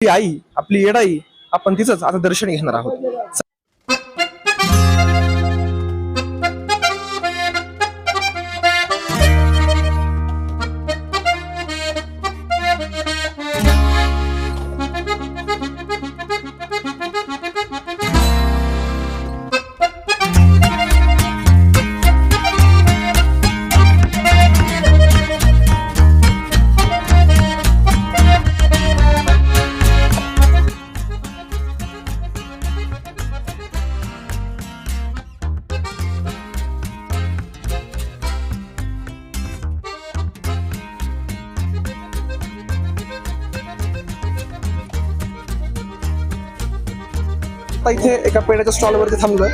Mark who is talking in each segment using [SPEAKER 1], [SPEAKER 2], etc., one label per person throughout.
[SPEAKER 1] आपली आई आपली येडाई आपण तिचंच आता दर्शन घेणार आहोत. आता इथे एका पेड्याच्या स्टॉलवरती थांबलोय.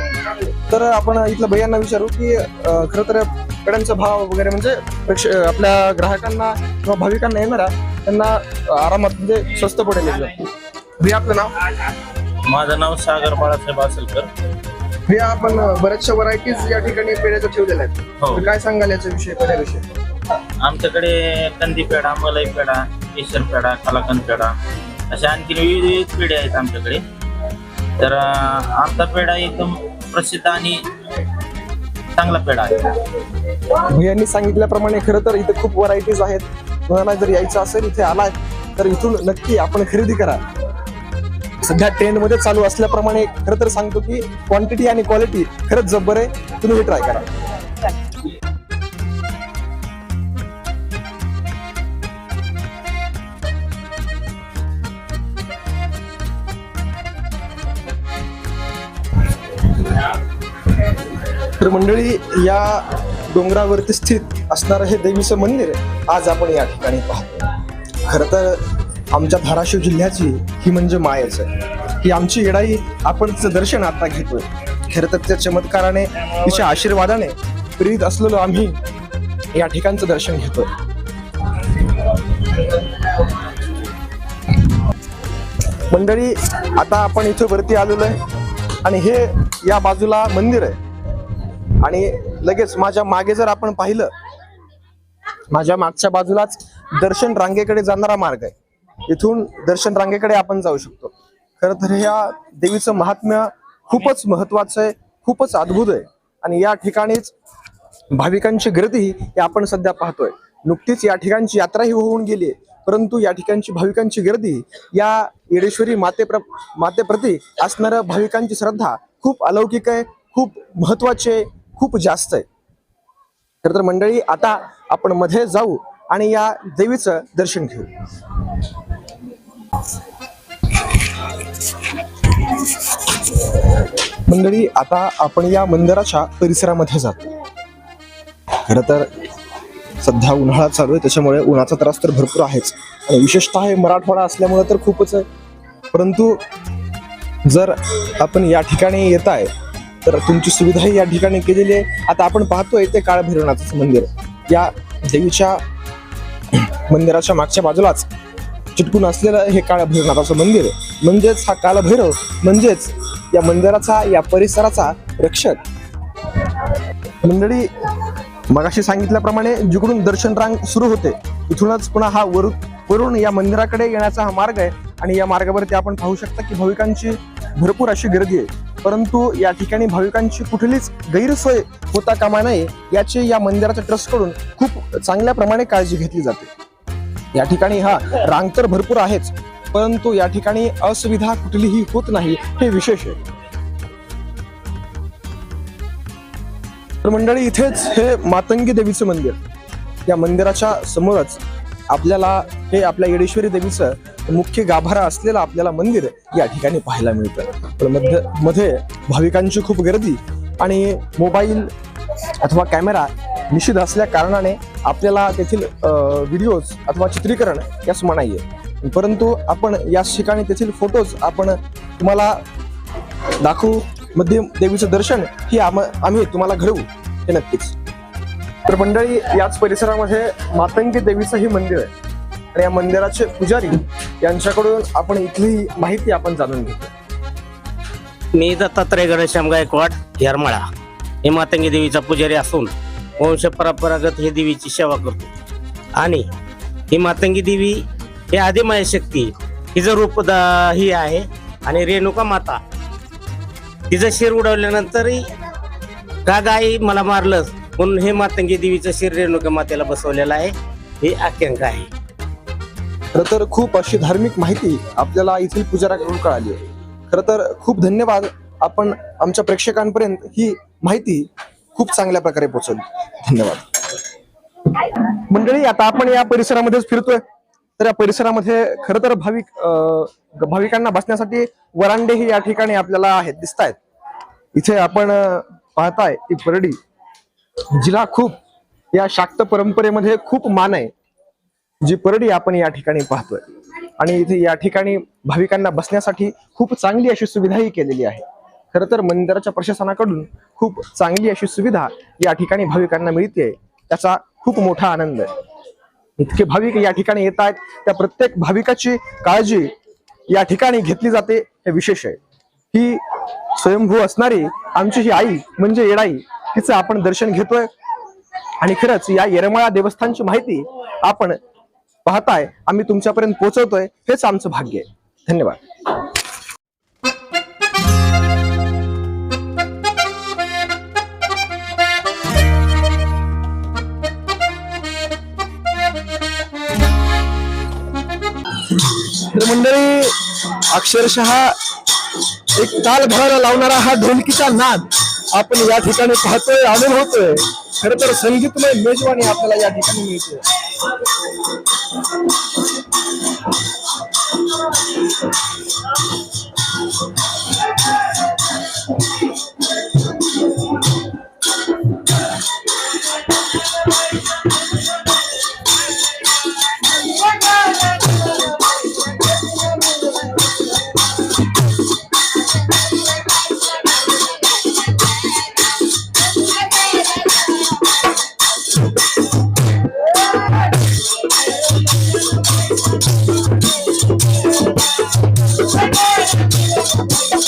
[SPEAKER 1] तर आपण इथल्या भैयांना विचारू की खरं तर पेड्यांचा भाव वगैरे म्हणजे आपल्या ग्राहकांना किंवा भाविकांना येणारा त्यांना आरामात म्हणजे स्वस्त पडेल भैया आपलं नाव?
[SPEAKER 2] माझं नाव सागर बाळासाहेब असेलकर
[SPEAKER 1] भैया आपण बऱ्याचशा व्हरायटीज या ठिकाणी पेड्याच्या ठेवलेल्या आहेत.
[SPEAKER 2] हो.
[SPEAKER 1] काय सांगाल याच्या विषयी पेड्याविषयी
[SPEAKER 2] आमच्याकडे कंदी पेढा मलाई पेढा केशर पेढा कलाकंद पेढा अशा आणखी विविध विविध पेढे आहेत आमच्याकडे. तर आमचा पेढा एकदम प्रसिद्ध आणि चांगला पेढा आहे.
[SPEAKER 1] भैयांनी सांगितल्याप्रमाणे खरं तर इथे खूप व्हरायटीज आहेत. तुम्हाला जर यायचं असेल इथे आलाय तर इथून नक्की आपण खरेदी करा. सध्या ट्रेंडमध्ये चालू असल्याप्रमाणे खरं तर सांगतो की क्वांटिटी आणि क्वालिटी खरंच जब्बर आहे. तुम्ही ट्राय करा. तर मंडळी या डोंगरावरती स्थित असणारं हे देवीचं मंदिर आज आपण या ठिकाणी पाहतो. खरं तर आमच्या धाराशिव जिल्ह्याची ही म्हणजे मायच आहे. ही आमची येडाई आपण तिचं दर्शन आता घेतोय. खरं तर त्या चमत्काराने तिच्या आशीर्वादाने प्रेरित असलेलो आम्ही या ठिकाणचं दर्शन घेतोय. मंडळी आता आपण इथं वरती आलेलो आहे आणि हे या बाजूला मंदिर आहे. आणि लगेच माझ्या मागे जर आपण पाहिलं माझ्या मागच्या बाजूलाच दर्शन रांगेकडे जाणारा मार्ग आहे. इथून दर्शन रांगेकडे आपण जाऊ शकतो. खरं तर या देवीचं महात्म्य खूपच महत्वाचं आहे खूपच अद्भुत आहे. आणि या ठिकाणीच भाविकांची गर्दी ही आपण सध्या पाहतोय. नुकतीच या ठिकाणची यात्राही होऊन गेली आहे. परंतु या ठिकाणची भाविकांची गर्दी या येडेश्वरी मातेप्र मातेप्रती असणाऱ्या भाविकांची श्रद्धा खूप अलौकिक आहे खूप महत्वाची आहे. खूप जास्त आहे. खरं तर मंडळी आता आपण मध्ये जाऊ आणि या देवीचं दर्शन घेऊ. मंडळी आता आपण या मंदिराच्या परिसरामध्ये जातो खरं तर सध्या उन्हाळा चालू आहे त्याच्यामुळे उन्हाचा त्रास तर भरपूर आहेच. आणि विशेषतः हे मराठवाडा असल्यामुळे तर खूपच आहे. परंतु जर आपण या ठिकाणी येत आहे तर तुमची सुविधाही या ठिकाणी केलेली आहे. आता आपण पाहतोय ते काळभैरवनाथाचं मंदिर. या देवीच्या मंदिराच्या मागच्या बाजूलाच चिटकून असलेलं हे काळभैरवनाथाचं मंदिर. म्हणजेच हा काळभैरव म्हणजेच या मंदिराचा या परिसराचा रक्षक. मंडळी मगाशी सांगितल्याप्रमाणे जिकडून दर्शन रांग सुरू होते इथूनच पुन्हा हा वरु वरून या मंदिराकडे येण्याचा हा मार्ग आहे. आणि या मार्गावरती आपण पाहू शकता की भाविकांची भरपूर अशी गर्दी आहे. परंतु या ठिकाणी भाविकांची कुठलीच गैरसोय होता कामा नये याची या मंदिराच्या ट्रस्टकडून खूप चांगल्या प्रमाणे काळजी घेतली जाते. या ठिकाणी हा रांग तर भरपूर आहेच परंतु या ठिकाणी असुविधा कुठलीही होत नाही हे विशेष आहे. तर मंडळी इथेच हे मातंगी देवीचं मंदिर. या मंदिराच्या समोरच आपल्याला हे आपल्या येडेश्वरी देवीचं मुख्य गाभारा असलेलं आपल्याला मंदिर या ठिकाणी पाहायला मिळतं. तर मध्ये मध्ये भाविकांची खूप गर्दी आणि मोबाईल अथवा कॅमेरा निषिद्ध असल्या कारणाने आपल्याला तेथील व्हिडिओज अथवा चित्रीकरण यास मनाई आहे परंतु आपण या ठिकाणी तेथील फोटोज आपण तुम्हाला दाखवू मध्ये देवीचं दर्शन ही आम आम्ही तुम्हाला घडवू हे नक्कीच. तर मंडळी याच परिसरामध्ये मातंगी देवीचंही मंदिर आहे. आणि या मंदिराचे पुजारी यांच्याकडून आपण इथली माहिती आपण जाणून घेतो.
[SPEAKER 3] मी दत्तात्रय गणेश्याम गायकवाड येरमाळा. हे मातंगी देवीचा पुजारी असून वंश परंपरागत हे देवीची सेवा करतो. आणि ही मातंगी देवी हे आदिमाय शक्ती हिचं रूप ही आहे. आणि रेणुका माता तिचं शिर उडवल्यानंतरही का गाई मला मारलं. म्हणून हे मातंगी देवीचं शिर रेणुका मातेला बसवलेलं आहे. ही आख्यानका आहे
[SPEAKER 1] खरं तर खूप अशी धार्मिक माहिती आपल्याला येथील पुजाऱ्याकडून कळाली आहे. खरं तर खूप धन्यवाद. आपण आमच्या प्रेक्षकांपर्यंत ही माहिती खूप चांगल्या प्रकारे पोहोचवली. धन्यवाद. मंडळी आता आपण या परिसरामध्येच फिरतोय. तर या परिसरामध्ये खरं तर भाविक अं, भाविकांना बसण्यासाठी वरांडेही या ठिकाणी आपल्याला आहेत दिसत आहेत इथे आपण पाहताय ती परडी. जिला खूप या शाक्त परंपरेमध्ये खूप मान आहे. जी परडी आपण या ठिकाणी पाहतोय. आणि इथे या ठिकाणी भाविकांना बसण्यासाठी खूप चांगली अशी सुविधाही केलेली आहे. खरं तर मंदिराच्या प्रशासनाकडून खूप चांगली अशी सुविधा या ठिकाणी भाविकांना मिळते त्याचा खूप मोठा आनंद आहे. इतके भाविक या ठिकाणी येत आहेत. त्या प्रत्येक भाविकाची काळजी या ठिकाणी घेतली जाते हे विशेष आहे. ही स्वयंभू असणारी आमची ही आई म्हणजे येडाई तिचं आपण दर्शन घेतोय. आणि खरंच या येरमाळा देवस्थानची माहिती आपण पाहताय आम्ही तुमच्यापर्यंत पोहोचवतोय हेच आमचं भाग्य आहे. धन्यवाद. तर मंडळी अक्षरशः एक ताल भरायला लावणारा हा ढोलकीचा नाद आपण या ठिकाणी पाहतोय आनंद होतोय खर तर संगीतमय मेजवानी आपल्याला या ठिकाणी मिळते Thank you.